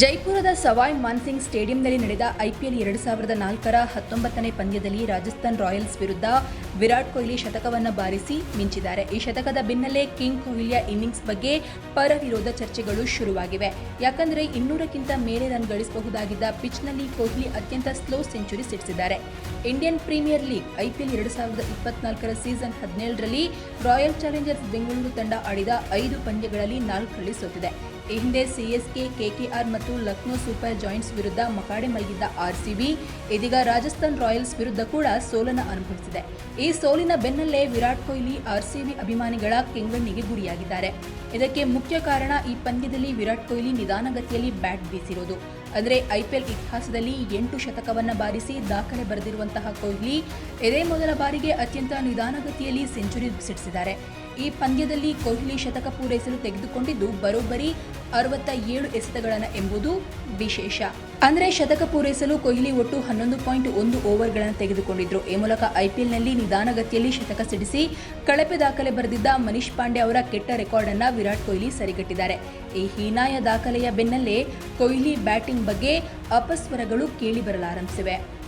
ಜೈಪುರದ ಸವಾಯ್ ಮಾನ್ಸಿಂಗ್ ಸ್ಟೇಡಿಯಂನಲ್ಲಿ ನಡೆದ ಐಪಿಎಲ್ ಎರಡು ಸಾವಿರದ ನಾಲ್ಕರ ಹತ್ತೊಂಬತ್ತನೇ ಪಂದ್ಯದಲ್ಲಿ ರಾಜಸ್ಥಾನ್ ರಾಯಲ್ಸ್ ವಿರುದ್ಧ ವಿರಾಟ್ ಕೊಹ್ಲಿ ಶತಕವನ್ನು ಬಾರಿಸಿ ಮಿಂಚಿದ್ದಾರೆ. ಈ ಶತಕದ ಬೆನ್ನಲ್ಲೇ ಕಿಂಗ್ ಕೊಹ್ಲಿಯ ಇನ್ನಿಂಗ್ಸ್ ಬಗ್ಗೆ ಪರ ವಿರೋಧ ಚರ್ಚೆಗಳು ಶುರುವಾಗಿವೆ. ಯಾಕಂದರೆ ಇನ್ನೂರಕ್ಕಿಂತ ಮೇಲೆ ರನ್ ಗಳಿಸಬಹುದಾಗಿದ್ದ ಪಿಚ್ನಲ್ಲಿ ಕೊಹ್ಲಿ ಅತ್ಯಂತ ಸ್ಲೋ ಸೆಂಚುರಿ ಸಿಡಿಸಿದ್ದಾರೆ. ಇಂಡಿಯನ್ ಪ್ರೀಮಿಯರ್ ಲೀಗ್ ಐಪಿಎಲ್ ಎರಡು ಸಾವಿರದ ಇಪ್ಪತ್ನಾಲ್ಕರ ಸೀಸನ್ ಹದಿನೇಳರಲ್ಲಿ ರಾಯಲ್ ಚಾಲೆಂಜರ್ಸ್ ಬೆಂಗಳೂರು ತಂಡ ಆಡಿದ ಐದು ಪಂದ್ಯಗಳಲ್ಲಿ ನಾಲ್ಕರಲ್ಲಿ ಸೋತಿದೆ. ಈ ಹಿಂದೆ ಸಿಎಸ್ಕೆ ಕೆಕೆಆರ್ ಮತ್ತು ಲಕ್ನೋ ಸೂಪರ್ ಜಾಯಿಂಟ್ಸ್ ವಿರುದ್ಧ ಮಕಾಡೆ ಮಲಗಿದ್ದ ಆರ್ಸಿಬಿ ಇದೀಗ ರಾಜಸ್ಥಾನ್ ರಾಯಲ್ಸ್ ವಿರುದ್ಧ ಕೂಡ ಸೋಲನ್ನು ಅನುಭವಿಸಿದೆ. ಈ ಸೋಲಿನ ಬೆನ್ನಲ್ಲೇ ವಿರಾಟ್ ಕೊಹ್ಲಿ ಆರ್ಸಿಬಿ ಅಭಿಮಾನಿಗಳ ಕೆಂಗಣ್ಣಿಗೆ ಗುರಿಯಾಗಿದ್ದಾರೆ. ಇದಕ್ಕೆ ಮುಖ್ಯ ಕಾರಣ ಈ ಪಂದ್ಯದಲ್ಲಿ ವಿರಾಟ್ ಕೊಹ್ಲಿ ನಿಧಾನಗತಿಯಲ್ಲಿ ಬ್ಯಾಟ್ ಬೀಸಿರೋದು. ಅಂದರೆ ಐಪಿಎಲ್ ಇತಿಹಾಸದಲ್ಲಿ ಎಂಟು ಶತಕವನ್ನು ಬಾರಿಸಿ ದಾಖಲೆ ಬರೆದಿರುವಂತಹ ಕೊಹ್ಲಿ ಇದೇ ಮೊದಲ ಬಾರಿಗೆ ಅತ್ಯಂತ ನಿಧಾನಗತಿಯಲ್ಲಿ ಸೆಂಚುರಿ ಸಿಡಿಸಿದ್ದಾರೆ. ಈ ಪಂದ್ಯದಲ್ಲಿ ಕೊಹ್ಲಿ ಶತಕ ಪೂರೈಸಲು ತೆಗೆದುಕೊಂಡಿದ್ದು ಬರೋಬ್ಬರಿ ಅರವತ್ತ ಏಳು ಎಸೆತಗಳನ್ನು ಎಂಬುದು ವಿಶೇಷ. ಅಂದರೆ ಶತಕ ಪೂರೈಸಲು ಕೊಹ್ಲಿ ಒಟ್ಟು ಹನ್ನೊಂದು ಪಾಯಿಂಟ್ ಒಂದು ಓವರ್ಗಳನ್ನು ತೆಗೆದುಕೊಂಡಿದ್ರು. ಈ ಮೂಲಕ ಐಪಿಎಲ್ನಲ್ಲಿ ನಿಧಾನಗತಿಯಲ್ಲಿ ಶತಕ ಸಿಡಿಸಿ ಕಳಪೆ ದಾಖಲೆ ಬರೆದಿದ್ದ ಮನೀಶ್ ಪಾಂಡೆ ಅವರ ಕೆಟ್ಟ ರೆಕಾರ್ಡ್ ಅನ್ನ ವಿರಾಟ್ ಕೊಹ್ಲಿ ಸರಿಗಟ್ಟಿದ್ದಾರೆ. ಈ ಹೀನಾಯ ದಾಖಲೆಯ ಬೆನ್ನಲ್ಲೇ ಕೊಹ್ಲಿ ಬ್ಯಾಟಿಂಗ್ ಬಗ್ಗೆ ಅಪಸ್ವರಗಳು ಕೇಳಿ ಬರಲಾರಂಭಿಸಿವೆ.